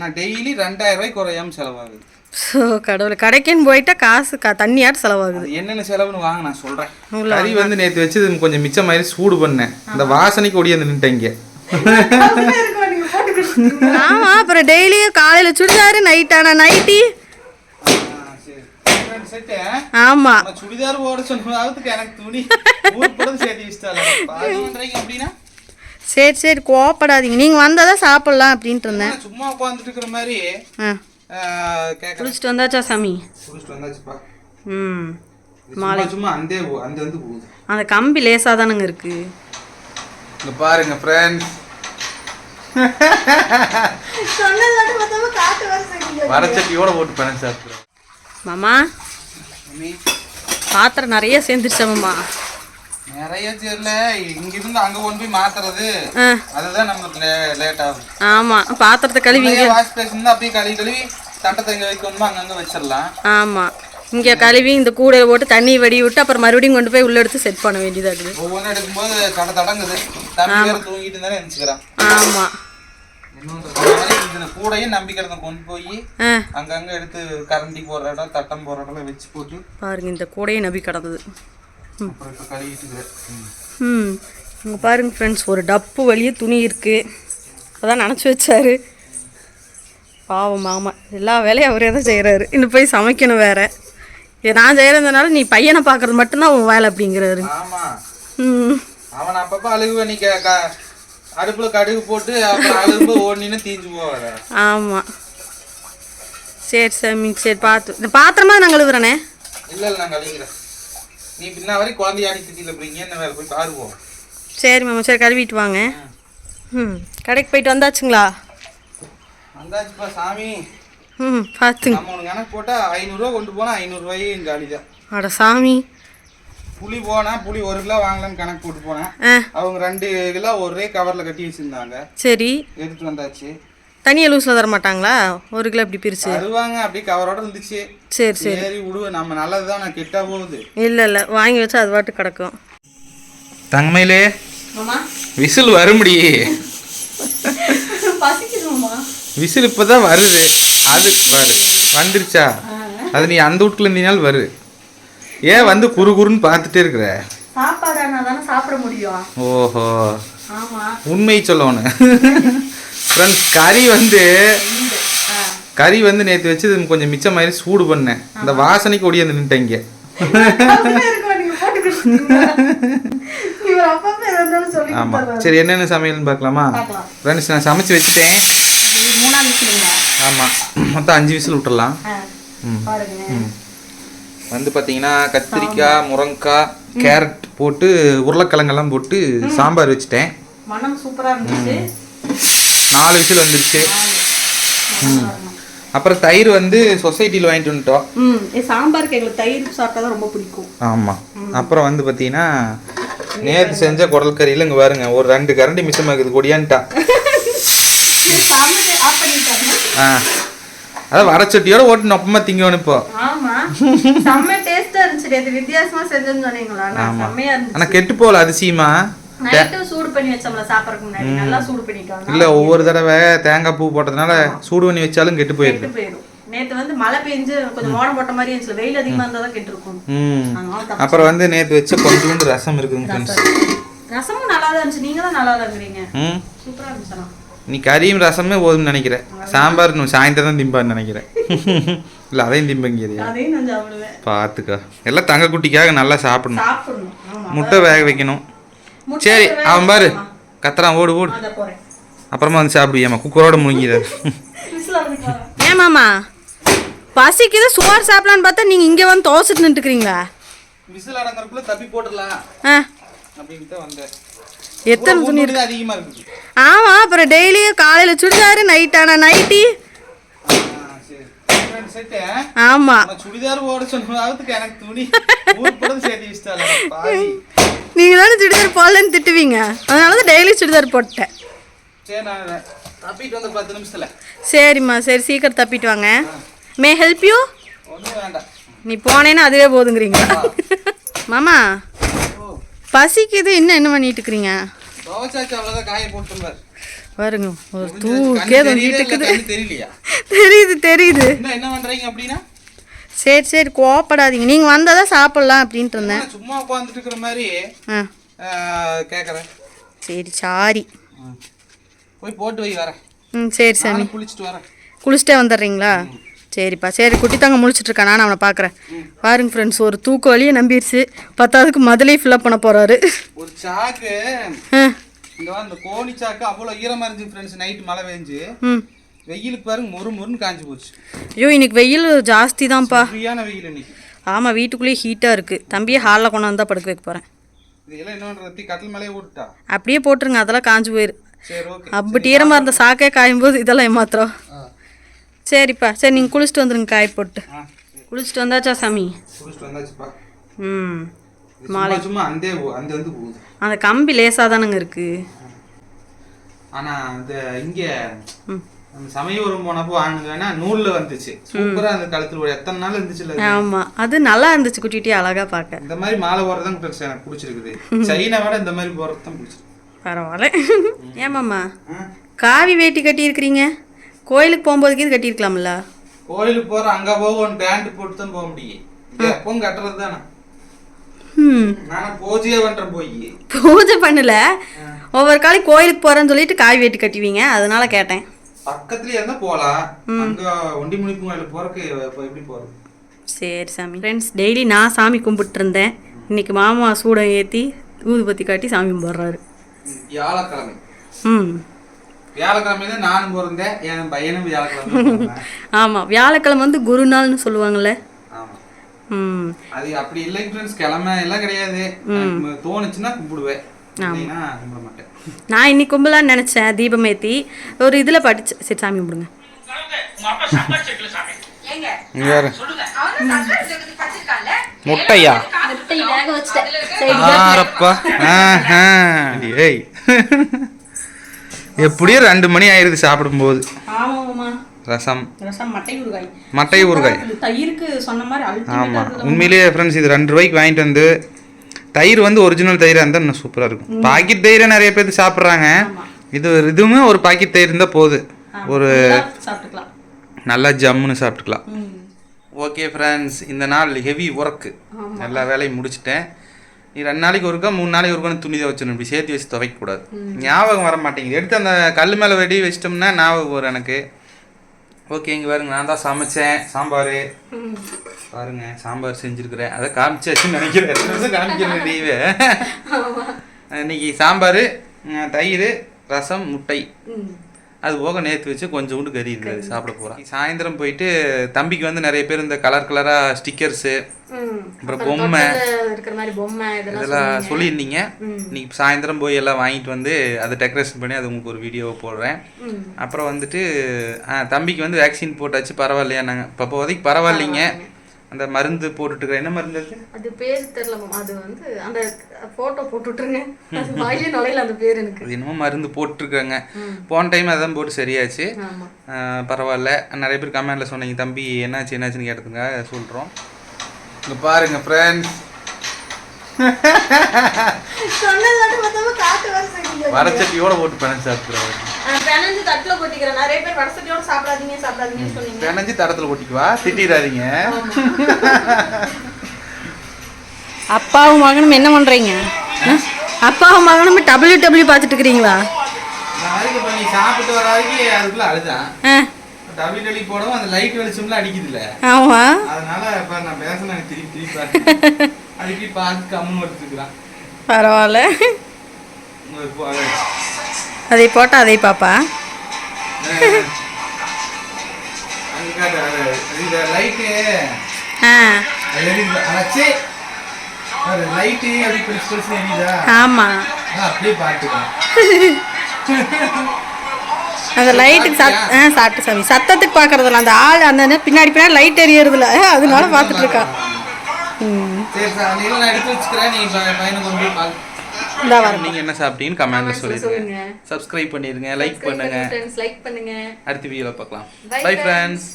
ஆனா டெய்லி ரெண்டாயிரம் ரூபாய்க்கு குறையாம செலவாகுது. ஸோ கடவுளை கடைக்குன்னு போயிட்டா காசு க தண்ணியாட்டு செலவாகுது? என்னென்ன செலவுன்னு வாங்க நான் சொல்றேன். கறி வந்து நேத்து வச்சது கொஞ்சம் மிச்சம் மாதிரி சூடு பண்ணேன். அந்த வாசனைக்கு ஒடியாந்து நின்ட்டேங்க ஆமா அப்புறம் டெய்லியும் காலையில சுடிதாரு நைட் ஆனா நைட்டி ஆமா. சுடிதார் போட சொன்னதுக்கு எனக்கு துணி. அப்படின்னா? சரி சரி கோவப்படாதீங்க. நீங்க வந்தாதான் சாப்பிடலாம் அப்படின்ட்டு இருந்தேன். நான் சும்மா உட்காந்துட்டு இருக்கிற மாதிரி குளிச்சுட்டு வந்தாச்சா சாமி? குடிச்சிட்டு வந்தாச்சுப்பா. ம். சும்மா சும்மா அந்தே போ அந்த வந்து போகுது. அந்த கம்பி லேசாக தானுங்க இருக்கு. இங்க பாருங்க ஃப்ரெண்ட்ஸ் வரச்சட்டியோட போட்டு பண்ண சாப்பிடுறேன் மாமா. பாத்திரம் நிறைய சேர்ந்துருச்சா மாமா? நிறைய தெரியல இங்க இருந்து அங்க கொண்டு போய் மாத்துறது. அதுதான் நமக்கு லேட் ஆகும் ஆமாம் பாத்திரத்தை கழுவி வாஷ் பேஷன் அப்படியே கழுவி கழுவி தட்டத்தை இங்க வைக்கணுமா அங்கங்க வச்சிடலாம். ஆமாம் இங்கே கழுவி இந்த கூடையை போட்டு தண்ணி வடி விட்டு அப்புறம் மறுபடியும் கொண்டு போய் உள்ள எடுத்து செட் பண்ண வேண்டியதாக இருக்குது. ஒவ்வொன்றும் எடுக்கும்போது தட தடங்குது. தம்பி தூங்கிட்டு இருந்தாலே நினைச்சுக்கிறான் இந்த கூடையும் நம்பிக்கிறத கொண்டு போய் அங்கங்க எடுத்து கரண்டி போடுற இடம் தட்டம் போடுற இடம் வச்சு போட்டு பாருங்க இந்த கூடையை நபி கிடந்தது. அப்புறம் இப்போ கழுவிட்டு இருக்கிறேன் ம். இங்கே பாருங்க ஃப்ரெண்ட்ஸ் ஒரு டப்பு வழியே துணி இருக்குது அதான் நினச்சி வச்சாரு. பாவம் மாமா. எல்லா வேலையும் அவரே தான் செய்கிறாரு இன்னும் போய் சமைக்கணும் வேற. நான் செய்கிறதுனால நீ பையனை பார்க்குறது மட்டும்தான் உன் வேலை அப்படிங்கிறாரு. ம். அவன் அப்பப்ப அழுகுவ நீ க- க- அடுப்புல கடுகு போட்டு ஓடினு தீஞ்சு ஆமாம் சரி சாமி சரி பார்த்து இந்த பாத்திரமா நான் கழுவுறேனே? இல்ல இல்ல நான் கழுவிக்கிறேன். நீ பின்ன வரைக்கும் குழந்தையாடி திட்டில போறீங்க என்ன வேலை போய் பாருவோம் சரி மாமா சரி கழுவிட்டு வாங்க. ம் கடைக்கு போயிட்டு வந்தாச்சுங்களா? வந்தாச்சுப்பா சாமி. ம் பார்த்துங்க நம்ம உனக்கு கணக்கு போட்டா ஐநூறுரூவா கொண்டு போனா ஐநூறுரூவாயும் காலி தான் அட சாமி. புளி போனா புளி ஒரு கிலோ வாங்கலாம்னு கணக்கு போட்டு போனேன். அவங்க ரெண்டு கிலோ ஒரே கவர்ல கட்டி வச்சிருந்தாங்க. சரி. எடுத்துட்டு வந்தாச்சு. தனியாக லூஸில் தர மாட்டாங்களா ஒரு கிலோ இப்படி பிரிச்சு. தருவாங்க அப்படியே கவரோட இருந்துச்சு. சரி சரி. சரி விடுவேன் நம்ம நல்லதுதான் நான் கெட்டா போகுது. இல்லை இல்லை. வாங்கி வச்சா அது பாட்டு கிடக்கும். தங்கமையிலே மாமா. விசில் வரும்படி. விசில் இப்பதான் வருது. அது வரு. வந்துருச்சா? அது நீ அந்த வீட்டுல இருந்தீனால் வரு. ஏன் வந்து குறு குறுன்னு பார்த்துட்டே இருக்கிற? சாப்பாடு தானே சாப்பிட முடியும். ஓஹோ. ஆமாம் உண்மை சொல்லணும். ஃப்ரெண்ட்ஸ் கறி வந்து கறி வந்து நேற்று வச்சது கொஞ்சம் மிச்சம் மாதிரி சூடு பண்ணேன். இந்த வாசனைக்கு ஒடியாந்து நின்ட்டேங்க ஆமா. சரி என்னென்ன சமையல்னு பார்க்கலாமா? ஃப்ரெண்ட்ஸ் நான் சமைச்சு வச்சுட்டேன். மூணாவது விஷயங்களா ஆமா. மொத்தம் அஞ்சு விசில் விட்டுறலாம் ம். பாருங்க. ம். வந்து பார்த்தீங்கன்னா கத்திரிக்காய் முருங்கைக்காய் கேரட் போட்டு உருளைக்கிழங்கெல்லாம் போட்டு சாம்பார் வச்சுட்டேன். மனம் சூப்பராக இருந்துச்சு. நாலு விசில் வந்துருச்சு. அப்புறம் தயிர் வந்து சொசைட்டியில் வாங்கிட்டு வந்துட்டோம். ம் சாம்பாருக்கு எங்களுக்கு தயிர் சாப்பிட்டா தான் ரொம்ப பிடிக்கும். ஆமாம் அப்புறம் வந்து பார்த்தீங்கன்னா நேற்று செஞ்ச குடல் கறியில் இங்கே பாருங்க ஒரு ரெண்டு கரண்டி மிச்சமாக்குது கொடியான்ட்டா. ஆ. அதான் வரச்சட்டியோட ஓட்டு நொப்பமாக திங்கணும் இப்போ. ஆமா. செம்ம டேஸ்டா இருந்துச்சு வித்தியாசமா செஞ்சேன்னு சொன்னீங்களா? ஆனால் கெட்டு போகல அதிசயமா. இல்லை ஒவ்வொரு தடவை தேங்காய் பூ போட்டதுனால சூடு பண்ணி வச்சாலும் கெட்டு போயிடும். நேத்து வந்து மழை பெஞ்சு கொஞ்சம் மோடம் போட்ட மாதிரி இருந்துச்சு. வெயில் அதிகமா இருந்தா தான் கெட்டு. அப்புறம் வந்து நேற்று வச்ச கொஞ்சோண்டு ரசம் இருக்குங்க ரசமும் நல்லா தான் இருந்துச்சு. நீங்க தான் நல்லா இருக்கிறீங்க ம். சூப்பரா இருந்துச்சு. நீ கறியும் ரசமே போதும்னு நினைக்கிறேன். சாம்பார் சாயந்தரம் தான் திம்பான்னு நினைக்கிறேன். இல்லை அதையும் திம்பங்கிறியா பார்த்துக்கோ எல்லாம் தங்க குட்டிக்காக நல்லா சாப்பிடணும். முட்டை வேக வைக்கணும். சரி அவன் பாரு. கத்துறான் ஓடு ஓடு. அப்புறமா வந்து சாப்பிடுவியாமா குக்கரோட முழுங்கிறார் ஏன் மாமா? பசிக்குது சோறு சாப்பிடலான்னு பார்த்தா நீங்க இங்க வந்து தோசைட்டு நின்றுக்கிறீங்களா விசில் அடங்குறதுக்குள்ள தப்பி போட்டுடலாம். ஆ. அப்படின்ட்டு வந்தேன். எத்தனை துணி துணி அதிகமாக இருக்குது. ஆமா அப்புறம் டெய்லியும் காலையில சுடிதாரு நைட் ஆனா நைட்டி ஆமா. நான் சுடிதார் போட சொன்னதுக்கு எனக்கு துணி. சேர்த்து வச்சுட்டாங்க பாதி நீங்க தானே சுடிதார் போடலன்னு திட்டுவீங்க. அதனால தான் டெய்லி சுடிதார் போட்டேன். சரிம்மா சரி சீக்கிரம் தப்பிட்டு வாங்க. மே ஹெல்ப் யூ நீ போனேன்னா அதுவே போதுங்கிறீங்களா மாமா பசிக்குது இன்னும் என்ன பண்ணிட்டு இருக்கிறீங்க பாருங்க ஒரு தூக்கே தெரியுதா தெரியுது. சரி சரி கோவப்படாதீங்க. நீங்கள் வந்தால் தான் சாப்பிட்லாம் அப்படின்ட்டு இருந்தேன். சும்மா உட்காந்துட்டு இருக்கிற மாதிரி ஆ. ஆஹ், கேக்குறேன். சரி சாரி. போய் போட்டு வை வரேன். ம் சரி சாமி குளிச்சுட்டு வரேன். குளிச்சுட்டே வந்துடுறீங்களா? சரிப்பா சரி குட்டி தாங்க முழிச்சிட்டு இருக்கா நான் அவனை பார்க்குறேன். பாருங்க ஃப்ரெண்ட்ஸ் ஒரு தூக்க வழியை நம்பிடுச்சு பத்தாவதுக்கு முதலே ஃபில்அப் பண்ண போகிறாரு ஒரு சாக்கு. இந்த கோணி சாக்கு அவ்வளோ ஈரமா இருந்துச்சு ஃப்ரெண்ட்ஸ் நைட் மழை பெஞ்சு. ம். வெயிலுக்கு பாருங்க மொறு மொறுன்னு காஞ்சு போச்சு. ஐயோ இன்னைக்கு வெயில் ஜாஸ்தி தான்ப்பா ஃப்ரீயான வெயில் இன்னைக்கு. ஆமாம் வீட்டுக்குள்ளேயே ஹீட்டாக இருக்குது தம்பியை ஹாலில் கொண்டாந்து தான் படுக்க வைக்க போகிறேன் இதெல்லாம் என்ன கட்டில் மேலேயே விட்டுட்டா அப்படியே போட்டுருங்க அதெல்லாம் காஞ்சு போயிரு. அப்படி ஈரமாக இருந்த சாக்கே காயும் போது இதெல்லாம் ஏமாத்திரம் சரிப்பா சரி நீங்கள் குளிச்சுட்டு வந்துருங்க காய போட்டு. குளிச்சுட்டு வந்தாச்சா சாமி? ம் சும்மா அந்தே கம்பி லேசாக தானங்க இருக்குது ஆனா அந்த இங்க சமயபுரம் போனப்போ வாங்கினது வேணா நூல்ல வந்துச்சு. சூப்பரா அந்த கழுத்துல ஒரு எத்தனை நாள் இருந்துச்சுல்ல அது? ஆமாம் அது நல்லா இருந்துச்சு குட்டிகிட்டே அழகாக பார்க்க. இந்த மாதிரி மாலை தான் எனக்கு பிடிச்சிருக்குது. சைனா விட இந்த மாதிரி தான் பிடிச்சிருக்கு. பரவாயில்ல. ஏமாம்மா காவி வேட்டி கட்டியிருக்கிறீங்க? கோயிலுக்கு போகும்போதுக்கு இது கட்டியிருக்கலாம்ல? கோயிலுக்கு போற அங்க போக ஒன் பேண்ட் போட்டு தான் போக முடியும். எப்பவும் கட்டுறது தானே. போய். பூஜை பண்ணல? ஒவ்வொரு காலையும் கோயிலுக்கு போகிறேன்னு சொல்லிட்டு காவி வேட்டி கட்டுவீங்க. அதனால கேட்டேன். பக்கத்துலயே இருந்தா போலாம். அங்க ஒண்டி முனிப்பு கோயிலுக்கு போறதுக்கு எப்படி போறது? சரி சாமி. ஃப்ரெண்ட்ஸ் டெய்லி நான் சாமி கும்பிட்டு இருந்தேன் இன்னைக்கு மாமா சூடம் ஏற்றி ஊதுபத்தி காட்டி சாமி கும்பிட்றாரு. வியாழக்கிழமை. ம். வியாழக்கிழமை தான் நானும் பிறந்தேன். என் பையனும் வியாழக்கிழமை. ஆமாம் வியாழக்கிழமை வந்து குருநாள்னு சொல்லுவாங்கள்ல அது அப்படி இல்லைங்க ஃப்ரெண்ட்ஸ் கிழமை எல்லாம் கிடையாது தோணுச்சுன்னா கும்பிடுவேன். கும்பிட மாட்டேன். நான் இன்னைக்கு கும்பலான்னு நினச்சேன் தீபம் ஏற்றி ஒரு இதில் படிச்சு சரி சாமி கும்பிடுங்க. முட்டையா? எப்படியும் ரெண்டு மணி ஆயிருது சாப்பிடும்போது. ஆமாம்மா. ரசம். ரசம் மட்டை ஊறுகாய். மட்டை ஊறுகாய். தயிருக்கு சொன்ன மாதிரி ஆமாம் உண்மையிலேயே ஃப்ரெண்ட்ஸ் இது ரெண்டு ரூபாய்க்கு வாங்கிட்டு வந்து தயிர் வந்து ஒரிஜினல் தயிராக இருந்தால் இன்னும் சூப்பராக இருக்கும். பாக்கெட் தயிரை நிறைய பேர் சாப்பிட்றாங்க. இது இதுவுமே ஒரு பாக்கெட் தயிர் இருந்தால் போது. ஒரு சாப்பிட்டுக்கலாம். நல்லா ஜம்முன்னு சாப்பிட்டுக்கலாம். ஓகே ஃப்ரெண்ட்ஸ் இந்த நாள் ஹெவி ஒர்க்கு எல்லா வேலையும் முடிச்சிட்டேன். நீ ரெண்டு நாளைக்கு ஒருக்கா மூணு நாளைக்கு ஒருக்கா துணி துவைச்சிடணும். இப்படி சேர்த்து வச்சு துவைக்கக்கூடாது. ஞாபகம் வர மாட்டேங்குது எடுத்து அந்த கல் மேலே வெடி வச்சிட்டோம்னா ஞாபகம் வரும் எனக்கு. ஓகே இங்கே பாருங்க நான் தான் சமைச்சேன். சாம்பார். பாருங்க சாம்பார் செஞ்சுருக்கிறேன். அதை காமிச்சாச்சுன்னு நினைக்கிறேன். காமிக்கிறேன் லீவு. இன்னைக்கு சாம்பார் தயிர் ரசம் முட்டை. அது போக நேற்று வச்சு கொஞ்சோண்டு கறி இருந்தது சாப்பிட போகிறேன் சாயந்தரம் போயிட்டு தம்பிக்கு வந்து நிறைய பேர் இந்த கலர் கலராக ஸ்டிக்கர்ஸு அப்புறம் பொம்மை. பொம்மை இதெல்லாம் சொல்லியிருந்தீங்க. இன்னைக்கு சாயந்தரம் போய் எல்லாம் வாங்கிட்டு வந்து அதை டெக்கரேஷன் பண்ணி அது உங்களுக்கு ஒரு வீடியோவை போடுறேன். அப்புறம் வந்துட்டு தம்பிக்கு வந்து வேக்சின் போட்டாச்சு பரவாயில்லையா நாங்கள் இப்போ இப்போதைக்கு பரவாயில்லைங்க. அந்த மருந்து போட்டுட்டு என்ன மருந்து அது? அது பேர் தெரியல அது வந்து அந்த போட்டோ போட்டு விட்டுருங்க அது வாயிலே நுழையில அந்த பேர் எனக்கு. அது என்னமோ மருந்து போட்டிருக்காங்க போன டைம் அதான் போட்டு சரியாச்சு. பரவாயில்ல. நிறைய பேர் கமெண்ட்ல சொன்னீங்க தம்பி என்னாச்சு என்னாச்சுன்னு கேட்டதுங்க சொல்கிறோம் இங்கே பாருங்க ஃப்ரெண்ட்ஸ் சொன்னது மட்டும் மொத்தமா காட்டு வர வடச்சட்டியோட போட்டு பிணைச்சு சாப்பிட்றேன் பெனஞ்சு தட்டுல கொட்டிக்கிறேன். நிறைய பேர் வடசட்டியோட சாப்பிடாதீங்க சாப்பிடாதீங்கன்னு சொன்னீங்க. பிணைஞ்சு தரத்தில் கொட்டிக்குவா? திட்டிடாதீங்க. அப்பாவும் மகனும் என்ன பண்றீங்க? அப்பாவும் மகனும் டபிள்யூ டபிள்யூ பார்த்துட்டு இருக்கிறீங்களா? சாப்பிட்டு வர வரைக்கும் அதுக்குள்ள அழுதான். ஆ. டபுள் டெலி போடவும் அந்த லைட் வெளிச்சம்லாம் அடிக்குதுல்ல. ஆமா. அதனால இப்போ நான் பேசினேன் திருப்பி திருப்பி பார்த்து அடிக்கடி பார்த்து கம்முன்னு எடுத்துக்கிறான் பரவாயில்ல. அதை போட்டா அதை பாப்பா. ஆமா. அந்த லைட்டுக்கு சத் ஆ சாப்பிட்டு சாமி. சத்தத்துக்கு பார்க்கறதில்ல அந்த ஆள் அந்த பின்னாடி பின்னாடி லைட் எரியறதுல அதனால பார்த்துட்டு இருக்கா. ம். சரி சார் எடுத்து வச்சுக்கிறேன். பையனை கொண்டு போய் நீங்க என்ன சாப்பிட்டீங்கன்னு கமெண்ட்ல சொல்லிருங்க சொல்லுங்க. சப்ஸ்கிரைப் பண்ணிருங்க லைக் பண்ணுங்க. லைக் பண்ணுங்க. அடுத்த வீடியோல பார்க்கலாம். பை. ஃப்ரெண்ட்ஸ்